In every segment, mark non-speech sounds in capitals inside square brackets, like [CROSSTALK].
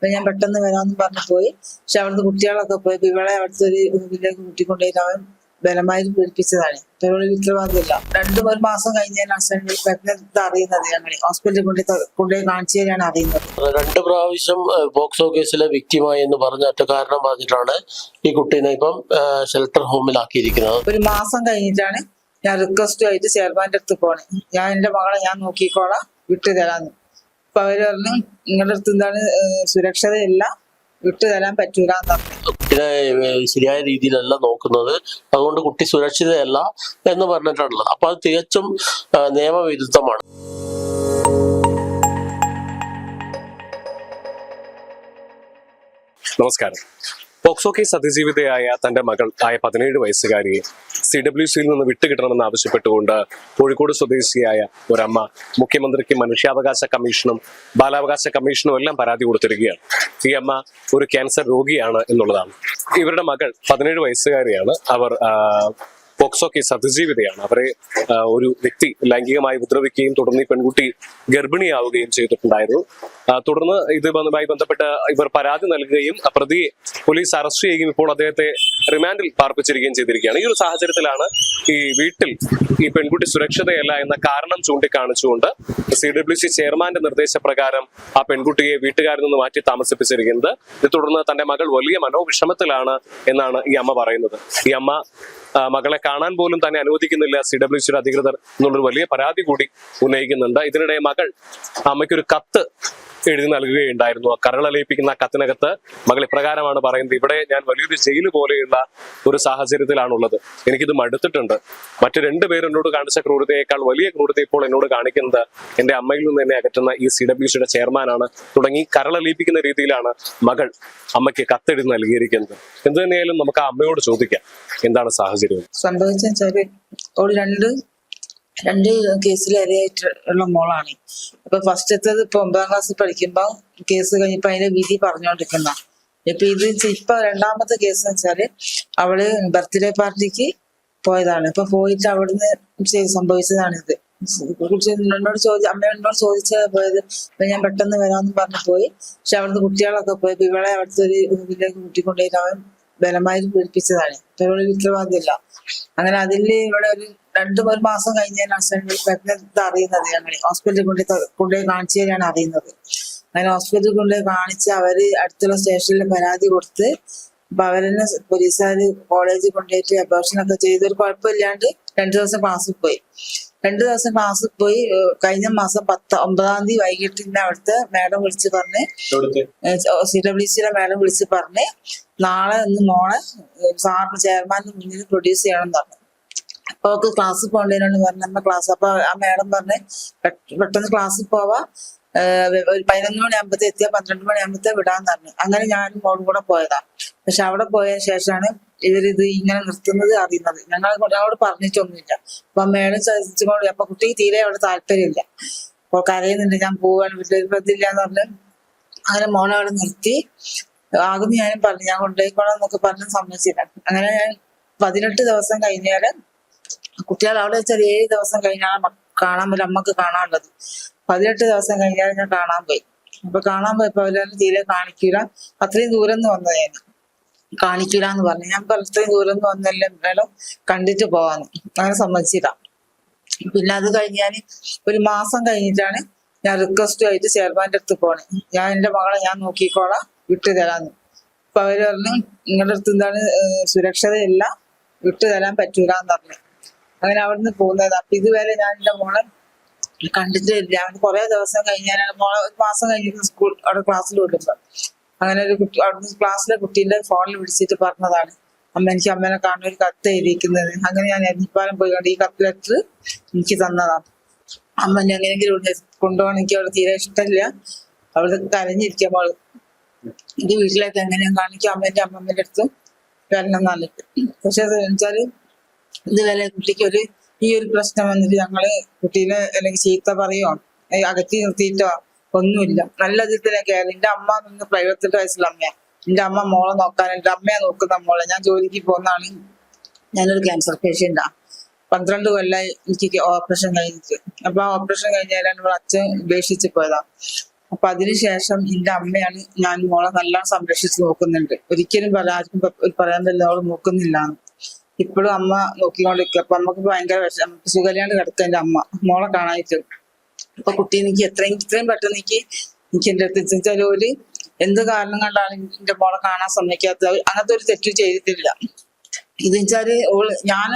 അപ്പൊ ഞാൻ പെട്ടെന്ന് വരാമെന്ന് പറഞ്ഞു പോയി. പക്ഷെ അവിടുന്ന് കുട്ടികളൊക്കെ പോയി ഇവളെ അവിടുത്തെ ഒരു വീട്ടിലേക്ക് കൂട്ടിക്കൊണ്ടുപോയിട്ട് അവൻ ബലമായി പീഡിപ്പിച്ചതാണ് ഇവിടെ ഇവൾ ഉത്തരവാദിത്തമില്ല. രണ്ടു ഒരു മാസം കഴിഞ്ഞാൽ ഹസ്ബൻഡ് പ്രഗ്നന്റ് അറിയുന്നത് ഞങ്ങൾ ഹോസ്പിറ്റലിൽ കൊണ്ട് കൊണ്ടുപോയി കാണിച്ചു തരാണ് അറിയുന്നത്. രണ്ട് പ്രാവശ്യം ബോക്സോ കേസിലെ വ്യക്തിമായി എന്ന് പറഞ്ഞ ഒറ്റ കാരണം പറഞ്ഞിട്ടാണ് ഈ കുട്ടീനെ ഇപ്പം ഷെൽട്ടർ ഹോമിലാക്കിയിരിക്കുന്നത് ഒരു മാസം കഴിഞ്ഞിട്ടാണ് ഞാൻ റിക്വസ്റ്റ് ആയിട്ട് ചെയർമാന്റെ അടുത്ത് പോണേ. ഞാൻ എന്റെ മകളെ ഞാൻ നോക്കിക്കോളാം വിട്ടു തരാന്ന്. അപ്പൊ അവർ പറഞ്ഞു നിങ്ങളുടെ അടുത്ത് എന്താണ് സുരക്ഷതയല്ല വിട്ടുതരാൻ വിട്ടു തരാൻ പറ്റൂല കുട്ടിയെ ശരിയായ രീതിയിലല്ല നോക്കുന്നത്. അതുകൊണ്ട് കുട്ടി സുരക്ഷിതയല്ല എന്ന് പറഞ്ഞിട്ടുള്ളത്. അപ്പൊ അത് തികച്ചും നിയമവിരുദ്ധമാണ്. നമസ്കാരം. പോക്സോ കേസ് അതിജീവിതയായ തന്റെ മകൾ ആയ പതിനേഴ് വയസ്സുകാരിയെ സി ഡബ്ല്യു സിയിൽ നിന്ന് വിട്ടുകിട്ടണമെന്ന് ആവശ്യപ്പെട്ടുകൊണ്ട് കോഴിക്കോട് സ്വദേശിയായ ഒരമ്മ മുഖ്യമന്ത്രിക്ക് മനുഷ്യാവകാശ കമ്മീഷനും ബാലാവകാശ കമ്മീഷനും എല്ലാം പരാതി കൊടുത്തിരിക്കുകയാണ്. ഈ അമ്മ ഒരു ക്യാൻസർ രോഗിയാണ് എന്നുള്ളതാണ്. ഇവരുടെ മകൾ പതിനേഴ് വയസ്സുകാരിയാണ്. അവർ പോക്സോ കേസ് അതിജീവിതയാണ്. അവരെ ഒരു വ്യക്തി ലൈംഗികമായി ഉപദ്രവിക്കുകയും തുടർന്ന് ഈ പെൺകുട്ടി ഗർഭിണിയാവുകയും ചെയ്തിട്ടുണ്ടായിരുന്നു. തുടർന്ന് ഇതുമായി ബന്ധപ്പെട്ട് ഇവർ പരാതി നൽകുകയും പ്രതിയെ പോലീസ് അറസ്റ്റ് ചെയ്യുകയും ഇപ്പോൾ അദ്ദേഹത്തെ റിമാൻഡിൽ പാർപ്പിച്ചിരിക്കുകയും ചെയ്തിരിക്കുകയാണ്. ഈ ഒരു സാഹചര്യത്തിലാണ് ഈ വീട്ടിൽ ഈ പെൺകുട്ടി സുരക്ഷിതയല്ല എന്ന കാരണം ചൂണ്ടിക്കാണിച്ചുകൊണ്ട് സി ഡബ്ല്യു സി ചെയർമാന്റെ നിർദ്ദേശപ്രകാരം ആ പെൺകുട്ടിയെ വീട്ടുകാരിൽ നിന്ന് മാറ്റി താമസിപ്പിച്ചിരിക്കുന്നത്. ഇത് തുടർന്ന് തന്റെ മകൾ വലിയ മനോവിഷമത്തിലാണ് എന്നാണ് ഈ അമ്മ പറയുന്നത്. ഈ അമ്മ മകളെ കാണാൻ പോലും തന്നെ അനുവദിക്കുന്നില്ല. സി ഡബ്ല്യു സിയുടെ അധികൃതർ എന്നുള്ളൊരു വലിയ പരാതി കൂടി ഉന്നയിക്കുന്നുണ്ട്. ഇതിനിടെ മകൾ അമ്മയ്ക്കൊരു കത്ത് എഴുതി നൽകുകയുണ്ടായിരുന്നു. ആ കരളലയിപ്പിക്കുന്ന കത്തിനകത്ത് മകൾ ഇപ്രകാരമാണ് പറയുന്നത് ഇവിടെ ഞാൻ വലിയൊരു ജയിൽ പോലെയുള്ള ഒരു സാഹചര്യത്തിലാണുള്ളത്. എനിക്കിത് മടുത്തിട്ടുണ്ട്. മറ്റു രണ്ടുപേരും എന്നോട് കാണിച്ച ക്രൂരതയേക്കാൾ വലിയ ക്രൂരത ഇപ്പോൾ എന്നോട് കാണിക്കുന്നത് എന്റെ അമ്മയിൽ നിന്ന് തന്നെ അകറ്റുന്ന ഈ സി ഡബ്ല്യു സിയുടെ ചെയർമാനാണ്. തുടങ്ങി കരളലയിപ്പിക്കുന്ന രീതിയിലാണ് മകൾ അമ്മയ്ക്ക് കത്തെഴുതി നൽകിയിരിക്കുന്നത്. എന്ത് തന്നെയായാലും നമുക്ക് ആ അമ്മയോട് ചോദിക്കാം എന്താണ് സാഹചര്യം? സംഭവിച്ചാൽ ഒരു രണ്ട് രണ്ട് കേസിൽ ഇരയായിട്ടുള്ള മോളാണ്. അപ്പൊ ഫസ്റ്റത്തത് ഇപ്പൊ ഒമ്പതാം ക്ലാസ്സിൽ പഠിക്കുമ്പോ കേസ് കഴിഞ്ഞപ്പോ അതിന്റെ വിധി പറഞ്ഞുകൊണ്ടിരിക്കുന്ന ഇപ്പൊ ഇത് ഇപ്പൊ രണ്ടാമത്തെ കേസ് എന്ന് വെച്ചാൽ അവൾ ബർത്ത്ഡേ പാർട്ടിക്ക് പോയതാണ്. ഇപ്പൊ പോയിട്ട് അവിടുന്ന് ചെയ്ത് സംഭവിച്ചതാണ് ഇത്. കുറിച്ച് എന്നോട് ചോദി അമ്മയോട് ചോദിച്ച പോയത്. അപ്പൊ ഞാൻ പെട്ടെന്ന് വരാമെന്ന് പറഞ്ഞു പോയി. പക്ഷെ അവിടുന്ന് കുട്ടികളൊക്കെ പോയി ഇവളെ അവിടുത്തെ ഒരു ഇതിലേക്ക് കൂട്ടിക്കൊണ്ടുപോയിട്ട് അവൻ ബലമായി പീഡിപ്പിച്ചതാണ്. ഇപ്പൊ ഇവൾ ഉത്തരവാദിത്തമില്ല അങ്ങനെ അതിൽ ഇവിടെ ഒരു രണ്ടു ഒരു മാസം കഴിഞ്ഞാൽ ഹസ്ബൻഡ് പ്രഗ്നന്റ് അറിയുന്നത് ഞങ്ങൾ ഹോസ്പിറ്റലിൽ കൊണ്ട് കൊണ്ടുപോയി കാണിച്ചു തരാണ് അറിയുന്നത്. അങ്ങനെ ഹോസ്പിറ്റലിൽ കൊണ്ടുപോയി കാണിച്ച് അവർ അടുത്തുള്ള സ്റ്റേഷനിൽ പരാതി കൊടുത്ത് അപ്പൊ അവരെന്നെ പോലീസുകാർ കോളേജിൽ കൊണ്ടുപോയിട്ട് അബോർഷൻ ഒക്കെ ചെയ്ത്. ഒരു കുഴപ്പമില്ലാണ്ട് രണ്ടു ദിവസം ക്ലാസ്സിൽ പോയി. രണ്ടു ദിവസം ക്ലാസ്സിൽ പോയി കഴിഞ്ഞ മാസം പത്ത് ഒമ്പതാം തീയതി വൈകിട്ട് ഇന്നെ അവിടുത്തെ മാഡം വിളിച്ച് പറഞ്ഞ് സി ഡബ്ല്യു സിയിലെ മാഡം വിളിച്ച് പറഞ്ഞ് നാളെ ഇന്ന് മോളെ സാറിന് ചെയർമാന്റെ മുന്നിൽ പ്രൊഡ്യൂസ് ചെയ്യണം എന്ന് പറഞ്ഞു. അപ്പൊ അവർക്ക് ക്ലാസ്സിൽ പോകേണ്ടതിനോട് പറഞ്ഞു അമ്മ ക്ലാസ് അപ്പൊ ആ മാഡം പറഞ്ഞ് "പെ- പെട്ടെന്ന് ക്ലാസ്സിൽ പോവാ. ഒരു പതിനൊന്ന് മണിയാകുമ്പത്തെ എത്തിയ പന്ത്രണ്ട് മണിയാകുമ്പത്തെ വിടാന്ന് പറഞ്ഞു അങ്ങനെ ഞാനും മോളും കൂടെ പോയതാ. പക്ഷെ അവിടെ പോയ ശേഷമാണ് ഇവരിത് ഇങ്ങനെ നിർത്തുന്നത് അറിയുന്നത്. ഞങ്ങൾ അവിടെ പറഞ്ഞിട്ടൊന്നുമില്ല. അപ്പൊ മേഡം ചോദിച്ചുകൊണ്ട് അപ്പൊ കുട്ടിക്ക് തീരെ അവിടെ താല്പര്യമില്ല. അപ്പൊ കരയുന്നുണ്ട് ഞാൻ പോവാൻ വീട്ടിൽ എന്ന് പറഞ്ഞ്. അങ്ങനെ മോളെ അവിടെ നിർത്തി. ആകും ഞാനും പറഞ്ഞു. ഞാൻ കൊണ്ടുപോയിക്കോളാം എന്നൊക്കെ പറഞ്ഞ് സമ്മതിച്ചില്ല. അങ്ങനെ ഞാൻ പതിനെട്ട് ദിവസം കഴിഞ്ഞാൽ കുട്ടികൾ അവിടെ വെച്ചാൽ ഏഴ് ദിവസം കഴിഞ്ഞാണ് കാണാൻ പോലും അമ്മയ്ക്ക് കാണാനുള്ളത്. പതിനെട്ട് ദിവസം കഴിഞ്ഞാൽ ഞാൻ കാണാൻ പോയി. അപ്പൊ കാണാൻ പോയപ്പോ അവരെല്ലാം തീരെ കാണിക്കൂല. അത്രയും ദൂരം നിന്ന് വന്നത് ഞാൻ കാണിക്കൂല എന്ന് പറഞ്ഞു. ഞാൻ ഇത്രയും ദൂരം നിന്ന് വന്നല്ലേ എന്തായാലും കണ്ടിട്ട് പോവാന്ന്. അങ്ങനെ സമ്മതിച്ചില്ല പിന്നെ അത് കഴിഞ്ഞാൽ ഒരു മാസം കഴിഞ്ഞിട്ടാണ് ഞാൻ റിക്വസ്റ്റ് ആയിട്ട് ചെയർമാന്റെ അടുത്ത് പോണേ. ഞാൻ എന്റെ മകളെ ഞാൻ നോക്കിക്കോളാം വിട്ടു തരാന്ന്. അപ്പൊ അവർ പറഞ്ഞു നിങ്ങളുടെ അടുത്ത് എന്താണ് സുരക്ഷതയല്ല വിട്ടു തരാൻ പറ്റൂല എന്ന് പറഞ്ഞു. അങ്ങനെ അവിടുന്ന് പോകുന്നത്. അപ്പൊ ഇതുവരെ ഞാൻ എന്റെ മോളെ കണ്ടിട്ടില്ല അവന് കുറെ ദിവസം കഴിഞ്ഞാലാണ് മോളെ ഒരു മാസം കഴിഞ്ഞിരുന്നു സ്കൂൾ അവിടെ ക്ലാസ്സിൽ വിടുമ്പോ. അങ്ങനെ ഒരു കുട്ടി അവിടുന്ന് ക്ലാസ്സിലെ കുട്ടീന്റെ ഫോണിൽ വിളിച്ചിട്ട് പറഞ്ഞതാണ്. അമ്മ എനിക്ക് അമ്മേനെ കാണുന്ന ഒരു കത്ത് എഴുതിയിരിക്കുന്നത്. അങ്ങനെ ഞാൻ എരിപ്പാലം പോയി കണ്ട് ഈ കത്ത് ലെറ്റർ എനിക്ക് തന്നതാണ്. അമ്മ എന്നെ എങ്ങനെയെങ്കിലും കൊണ്ടുപോകണം. എനിക്ക് അവിടെ തീരെ ഇഷ്ടമില്ല. അവിടെ കരഞ്ഞിരിക്കാം മോൾ. എന്റെ വീട്ടിലേക്ക് എങ്ങനെയാ കാണിക്കും അമ്മേന്റെ അമ്മമ്മേന്റെ അടുത്ത് വരണം എന്നാണ്. പക്ഷെ വെച്ചാൽ ഇതുവരെ കുട്ടിക്ക് ഒരു ഈ ഒരു പ്രശ്നം വന്നിട്ട് ഞങ്ങൾ കുട്ടീനെ അല്ലെങ്കിൽ ചീത്ത പറയോ? അകറ്റി നിർത്തിയിട്ടോ? ഒന്നുമില്ല. നല്ല ഇതിലൊക്കെ ആയിരുന്നു എന്റെ അമ്മ നിന്ന് പ്രൈവത്തെട്ട് വയസ്സുള്ള അമ്മയാ. എന്റെ അമ്മ മോളെ നോക്കാൻ എന്റെ അമ്മയെ നോക്കുന്ന മോളെ. ഞാൻ ജോലിക്ക് പോകുന്നതാണ് ഞാനൊരു ക്യാൻസർ പേഷ്യന്റാ പന്ത്രണ്ട് കൊല്ലായി എനിക്ക് ഓപ്പറേഷൻ കഴിഞ്ഞിട്ട്. അപ്പൊ ആ ഓപ്പറേഷൻ കഴിഞ്ഞാലാണ് ഇവിടെ അച്ഛൻ ഉപേക്ഷിച്ച് പോയതാ. അപ്പൊ അതിനുശേഷം എന്റെ അമ്മയാണ് ഞാൻ മോളെ നല്ല സംരക്ഷിച്ച് നോക്കുന്നുണ്ട്. ഒരിക്കലും പല ആർക്കും പറയാൻ പറ്റില്ല. അവൾ നോക്കുന്നില്ല. ഇപ്പോഴും അമ്മ നോക്കിക്കൊണ്ടിരിക്കുക അപ്പൊ നമുക്ക് ഭയങ്കര വിഷമം സുഖല്യാണ്ട് കിടക്കുക എന്റെ അമ്മ. മോളെ കാണാനായിട്ട് അപ്പൊ കുട്ടി എനിക്ക് എത്രയും ഇത്രയും പെട്ടെന്ന് എനിക്ക് എനിക്ക് എന്റെ അടുത്ത് വെച്ചാൽ ഒരു എന്ത് കാരണം കൊണ്ടാണ് എന്റെ മോളെ കാണാൻ സമ്മതിക്കാത്തത്? അങ്ങനത്തെ ഒരു തെറ്റ് ചെയ്തിട്ടില്ല. ഇത് വെച്ചാൽ ഓൾ ഞാൻ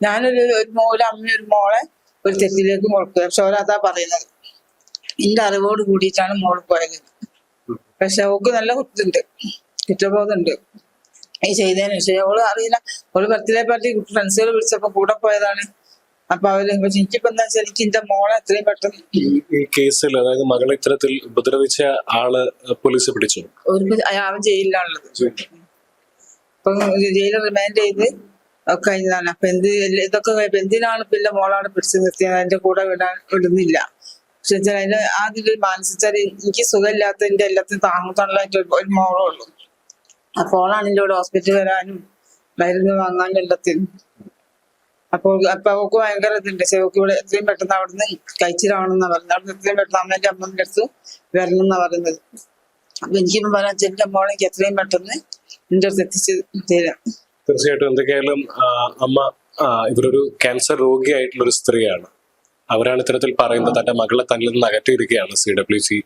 ഞാനൊരു ഒരു മോളെ അമ്മ ഒരു മോളെ ഒരു തെറ്റിലേക്ക് മുളക്കുക പക്ഷെ ഓരതാ പറയുന്നത്. എന്റെ അറിവോട് കൂടിയിട്ടാണ് മോൾ പോയത്. പക്ഷെ ഓക്ക് നല്ല കുറ്റുണ്ട് കുറ്റബോധമുണ്ട്. ഈ ചെയ്തതിന് ശേഷം അവൾ അറിയില്ല. അവൾ ബർത്ത്ഡേ പാർട്ടി ഫ്രണ്ട്സുകൾ വിളിച്ചപ്പോ കൂടെ പോയതാണ്. അപ്പൊ അവർ പക്ഷെ എനിക്കിപ്പോ എന്താ വെച്ചാൽ എനിക്ക് എന്റെ മോളെ എത്രയും പെട്ടെന്ന് ഈ കേസിൽ അതായത് മകളെ ഇത്തരത്തിൽ ഉപദ്രവിച്ച ആൾ പോലീസ് പിടിച്ചു. ഒരു അവൻ ജയിലിലാണുള്ളത്. ഇപ്പൊ ജയിലിൽ റിമാൻഡ് ചെയ്ത് ഒക്കെ കഴിഞ്ഞതാണ്. അപ്പൊ എന്ത് ഇതൊക്കെ എന്തിനാണ് പിന്നെ മോളാണ് പിടിച്ചു നിർത്തിയത്? അതിന്റെ കൂടെ വിടാൻ വിടുന്നില്ല. പക്ഷെ അതിന് ആദ്യം മാനസിച്ചാൽ എനിക്ക് സുഖമില്ലാത്തതിന്റെ എല്ലാത്തിനും താങ്ങത്തുള്ള ഒരു ഒരു ഉള്ളൂ അപ്പൊ കൂടെ ഹോസ്പിറ്റലിൽ വരാനും മരുന്ന് വാങ്ങാനും എല്ലാത്തിനും. അപ്പോൾ അപ്പൊ അവക്ക് ഭയങ്കര ഇതുണ്ട്. ശിവക്ക് ഇവിടെ എത്രയും പെട്ടെന്ന് അവിടുന്ന് കഴിച്ചിലാണെന്നാ പറയുന്നത് അവിടുന്ന് എത്രയും പെട്ടെന്ന് അമ്മേന്റെ അമ്മന്റെ അടുത്ത് വരണം എന്നാ പറയുന്നത്. അപ്പൊ എനിക്കിപ്പം പറയാൻ എന്റെ മോളെ എത്രയും പെട്ടെന്ന് എന്റെ അടുത്ത് എത്തിച്ച് തരാം. തീർച്ചയായിട്ടും എന്തൊക്കെയായാലും അമ്മ ഇവരൊരു ക്യാൻസർ രോഗിയായിട്ടുള്ള ഒരു സ്ത്രീയാണ്. അവരാണ് ഇത്തരത്തിൽ പറയുന്നത് തന്റെ മകളെ തന്നിൽ നിന്ന് അകറ്റിയിരിക്കുകയാണ് സി ഡബ്ല്യു സി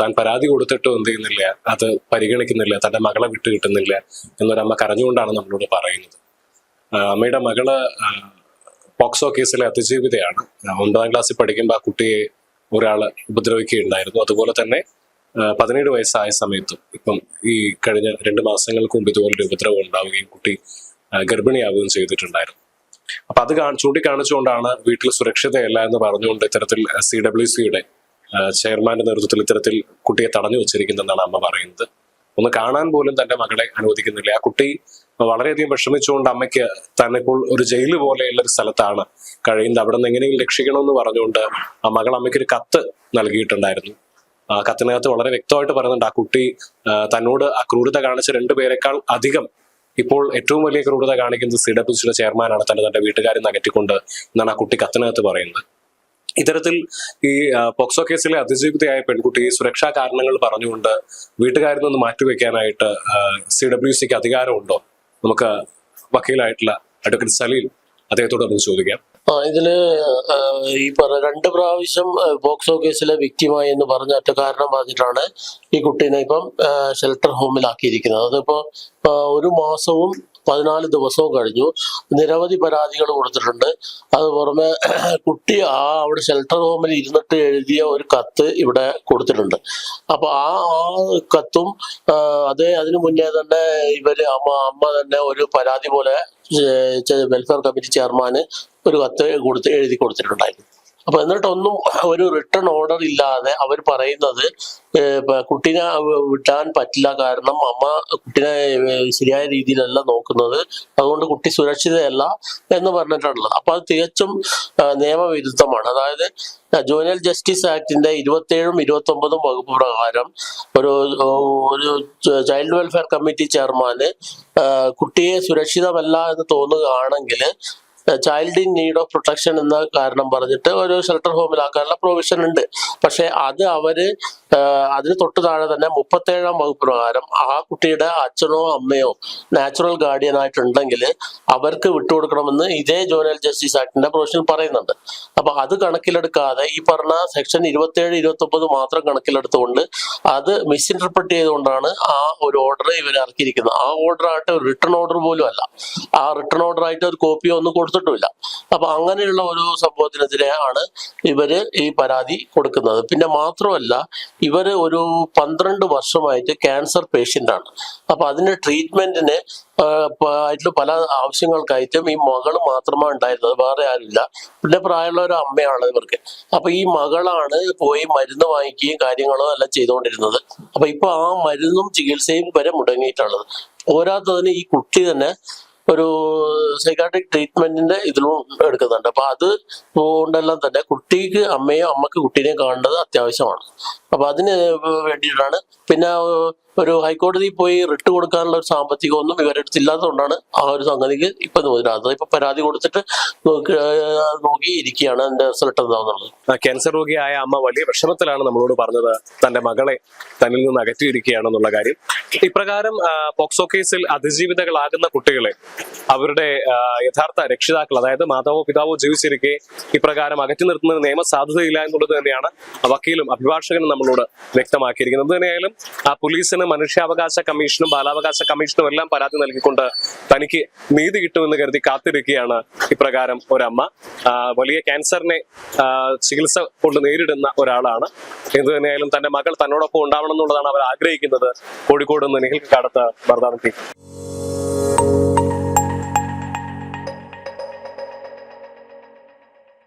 താൻ പരാതി കൊടുത്തിട്ടും എന്ത് ചെയ്യുന്നില്ല അത് പരിഗണിക്കുന്നില്ല. തന്റെ മകളെ വിട്ടു കിട്ടുന്നില്ല എന്നൊരമ്മ കരഞ്ഞുകൊണ്ടാണ് നമ്മളോട് പറയുന്നത്. അമ്മയുടെ മകൾ പോക്സോ കേസിലെ അതിജീവിതയാണ്. ഒമ്പതാം ക്ലാസ്സിൽ പഠിക്കുമ്പോൾ ആ കുട്ടിയെ ഒരാൾ ഉപദ്രവിക്കുകയുണ്ടായിരുന്നു. അതുപോലെ തന്നെ പതിനേഴ് വയസ്സായ സമയത്തും ഇപ്പം ഈ കഴിഞ്ഞ രണ്ട് മാസങ്ങൾക്ക് മുമ്പ് ഇതുപോലൊരു ഉപദ്രവം ഉണ്ടാവുകയും കുട്ടി ഗർഭിണിയാവുകയും ചെയ്തിട്ടുണ്ടായിരുന്നു. അപ്പൊ അത് ചൂണ്ടിക്കാണിച്ചുകൊണ്ടാണ് വീട്ടിൽ സുരക്ഷിതയല്ല എന്ന് പറഞ്ഞുകൊണ്ട് ഇത്തരത്തിൽ സി ഡബ്ല്യു സിയുടെ ചെയർമാന്റെ നേതൃത്വത്തിൽ ഇത്തരത്തിൽ കുട്ടിയെ തടഞ്ഞു വെച്ചിരിക്കുന്നതെന്നാണ് അമ്മ പറയുന്നത്. ഒന്ന് കാണാൻ പോലും തന്റെ മകളെ അനുവദിക്കുന്നില്ല. ആ കുട്ടി വളരെയധികം വിഷമിച്ചുകൊണ്ട് അമ്മയ്ക്ക് തന്നെ ഇപ്പോൾ ഒരു ജയിൽ പോലെയുള്ള ഒരു സ്ഥലത്താണ് കഴിയുന്നത്. അവിടെ നിന്ന് എങ്ങനെയെങ്കിലും രക്ഷിക്കണമെന്ന് പറഞ്ഞുകൊണ്ട് ആ മകൾ അമ്മയ്ക്ക് ഒരു കത്ത് നൽകിയിട്ടുണ്ടായിരുന്നു. ആ കത്തിനകത്ത് വളരെ വ്യക്തമായിട്ട് പറയുന്നുണ്ട് ആ കുട്ടി തന്നോട് ആ ക്രൂരത കാണിച്ച രണ്ടുപേരെക്കാൾ അധികം ഇപ്പോൾ ഏറ്റവും വലിയ ക്രൂരത കാണിക്കുന്നത് സി ഡബ്ല്യു സിയുടെ ചെയർമാനാണ്. തന്നെ തന്റെ വീട്ടുകാരിൽ നിന്ന് അകറ്റിക്കൊണ്ട് എന്നാണ് ആ കുട്ടി കത്തിനകത്ത് പറയുന്നത്. ഇത്തരത്തിൽ ഈ പോക്സോ കേസിലെ അതിജീവിതയായ പെൺകുട്ടി സുരക്ഷാ കാരണങ്ങൾ പറഞ്ഞുകൊണ്ട് വീട്ടുകാരിൽ നിന്ന് മാറ്റിവെക്കാനായിട്ട് സി ഡബ്ല്യു സിക്ക് അധികാരമുണ്ടോ? നമുക്ക് വക്കീലായിട്ടുള്ള അഡ്വക്കേറ്റ് സലീൽ അദ്ദേഹത്തോട് ഒന്ന് ചോദിക്കാം. ആ ഇതിൽ ഈ പറഞ്ഞ രണ്ട് പ്രാവശ്യം ബോക്സോ കേസിലെ വ്യക്തിമായി എന്ന് പറഞ്ഞ ഒറ്റ പറഞ്ഞിട്ടാണ് ഈ കുട്ടീനെ ഇപ്പം ഷെൽട്ടർ ഹോമിലാക്കിയിരിക്കുന്നത് അതിപ്പോ ഒരു മാസവും പതിനാല് ദിവസവും കഴിഞ്ഞു. നിരവധി പരാതികൾ കൊടുത്തിട്ടുണ്ട്. അത് പുറമെ [CLEARS THROAT] കുട്ടി ആ അവിടെ ഷെൽട്ടർ ഹോമിൽ ഇരുന്നിട്ട് എഴുതിയ ഒരു കത്ത് ഇവിടെ കൊടുത്തിട്ടുണ്ട്. അപ്പൊ ആ ആ കത്തും അതേ അതിനു മുന്നേ തന്നെ ഇവർ അമ്മ അമ്മ തന്നെ ഒരു പരാതി പോലെ വെൽഫെയർ കമ്മിറ്റി ചെയർമാന് ഒരു കത്ത് കൊടുത്ത് എഴുതി കൊടുത്തിട്ടുണ്ടായിരുന്നു. അപ്പൊ എന്നിട്ടൊന്നും ഒരു റിട്ടേൺ ഓർഡർ ഇല്ലാതെ അവർ പറയുന്നത് കുട്ടിനെ വിട്ടാൻ പറ്റില്ല. കാരണം അമ്മ കുട്ടീനെ ശരിയായ രീതിയിലല്ല നോക്കുന്നത്. അതുകൊണ്ട് കുട്ടി സുരക്ഷിതയല്ല എന്ന് പറഞ്ഞിട്ടുള്ളത്. അപ്പൊ അത് തികച്ചും നിയമവിരുദ്ധമാണ്. അതായത് ജുവനൽ ജസ്റ്റിസ് ആക്ടിന്റെ ഇരുപത്തിയേഴും ഇരുപത്തി ഒമ്പതും വകുപ്പ് പ്രകാരം ഒരു ഒരു ചൈൽഡ് വെൽഫെയർ കമ്മിറ്റി ചെയർമാന് കുട്ടിയെ സുരക്ഷിതമല്ല എന്ന് തോന്നുകയാണെങ്കിൽ child in need of protection എന്ന കാരണം പറഞ്ഞിട്ട് ഒരു ഷെൽട്ടർ ഹോമിലാക്കാനുള്ള പ്രൊവിഷൻ ഉണ്ട്. പക്ഷെ അത് അവർ അതിന് തൊട്ട് താഴെ തന്നെ മുപ്പത്തേഴാം വകുപ്പ് പ്രകാരം ആ കുട്ടിയുടെ അച്ഛനോ അമ്മയോ നാച്ചുറൽ ഗാർഡിയൻ ആയിട്ടുണ്ടെങ്കിൽ അവർക്ക് വിട്ടുകൊടുക്കണമെന്ന് ഇതേ ജോനൽ ജസ്റ്റിസ് ആക്ടിന്റെ പ്രൊവിഷൻ പറയുന്നുണ്ട്. അപ്പൊ അത് കണക്കിലെടുക്കാതെ ഈ പറഞ്ഞ സെക്ഷൻ ഇരുപത്തിയേഴ് ഇരുപത്തി ഒമ്പത് മാത്രം കണക്കിലെടുത്തുകൊണ്ട് അത് മിസ്ഇന്റർപ്രറ്റ് ചെയ്തുകൊണ്ടാണ് ആ ഒരു ഓർഡർ ഇവർ ഇറക്കിയിരിക്കുന്നത്. ആ ഓർഡർ ആയിട്ട് ഒരു റിട്ടേൺ ഓർഡർ പോലും അല്ല ആ റിട്ടേൺ ഓർഡർ ആയിട്ട് ഒരു കോപ്പിയോ ഒന്നും കൊടുത്തിട്ടുമില്ല. അപ്പൊ അങ്ങനെയുള്ള ഒരു സംഭവത്തിനെതിരെയാണ് ഇവർ ഈ പരാതി കൊടുക്കുന്നത്. പിന്നെ മാത്രമല്ല ഇവർ ഒരു പന്ത്രണ്ട് വർഷമായിട്ട് ക്യാൻസർ പേഷ്യന്റ് ആണ്. അപ്പൊ അതിന്റെ ട്രീറ്റ്മെന്റിന് ആയിട്ടുള്ള പല ആവശ്യങ്ങൾക്കായിട്ടും ഈ മകൾ മാത്രമാണ് ഉണ്ടായിരുന്നത്. വേറെ ആരുമില്ല. പിന്നെ പ്രായമുള്ള ഒരു അമ്മയാണ് ഇവർക്ക്. അപ്പൊ ഈ മകളാണ് പോയി മരുന്ന് വാങ്ങിക്കുകയും കാര്യങ്ങളും എല്ലാം ചെയ്തുകൊണ്ടിരുന്നത്. അപ്പൊ ഇപ്പൊ ആ മരുന്നും ചികിത്സയും വരെ മുടങ്ങിയിട്ടുള്ളത്. പോരാത്തതിന് ഈ കുട്ടി തന്നെ ഒരു സൈക്കാട്രിക് ട്രീറ്റ്മെന്റിന്റെ ഇതിലും എടുക്കുന്നുണ്ട്. അപ്പൊ അത് കൊണ്ടെല്ലാം തന്നെ കുട്ടിക്ക് അമ്മയോ അമ്മയ്ക്ക് കുട്ടീനെ കാണേണ്ടത് അത്യാവശ്യമാണ്. അപ്പൊ അതിന് വേണ്ടിയിട്ടാണ്. പിന്നെ ഒരു ഹൈക്കോടതിയിൽ പോയി റിട്ട് കൊടുക്കാനുള്ള ഒരു സാമ്പത്തികമൊന്നും ഇവരുടെ അടുത്ത് ഇല്ലാത്തതുകൊണ്ടാണ് ആ ഒരു സംഗതിക്ക് ഇപ്പൊ നോക്കിയിരുന്നത് ഇപ്പൊ പരാതി കൊടുത്തിട്ട് നോക്കി ഇരിക്കുകയാണ് എന്റെ റിസൾട്ട് എന്താണെന്നുള്ളത് ക്യാൻസർ രോഗിയായ അമ്മ വലിയ വിഷമത്തിലാണ് നമ്മളോട് പറഞ്ഞത്. തന്റെ മകളെ തന്നിൽ നിന്ന് അകറ്റിയിരിക്കുകയാണെന്നുള്ള കാര്യം. ഇപ്രകാരം പോക്സോ കേസിൽ അതിജീവിതകളാകുന്ന കുട്ടികളെ അവരുടെ യഥാർത്ഥ രക്ഷിതാക്കൾ അതായത് മാതാവോ പിതാവോ ജീവിച്ചിരിക്കെ ഇപ്രകാരം അകറ്റി നിർത്തുന്നത് നിയമ സാധുതയില്ല എന്നുള്ളത് തന്നെയാണ് വക്കീലും അഭിഭാഷകനും നമ്മളോട് വ്യക്തമാക്കിയിരിക്കുന്നത്. തന്നെയായാലും ആ പോലീസിന് മനുഷ്യാവകാശ കമ്മീഷനും ബാലാവകാശ കമ്മീഷനും എല്ലാം പരാതി നൽകിക്കൊണ്ട് തനിക്ക് നീതി കിട്ടുമെന്ന് കരുതി കാത്തിരിക്കുകയാണ് ഇപ്രകാരം ഒരമ്മ. വലിയ ക്യാൻസറിനെ ചികിത്സ കൊണ്ട് നേരിടുന്ന ഒരാളാണ്. എന്ത് തന്നെയായാലും തന്റെ മകൾ തന്നോടൊപ്പം ഉണ്ടാവണം എന്നുള്ളതാണ് അവർ ആഗ്രഹിക്കുന്നത്. കോഴിക്കോട് നിന്ന് നിഖിൽ കാടത്ത് ഭർത്താവ്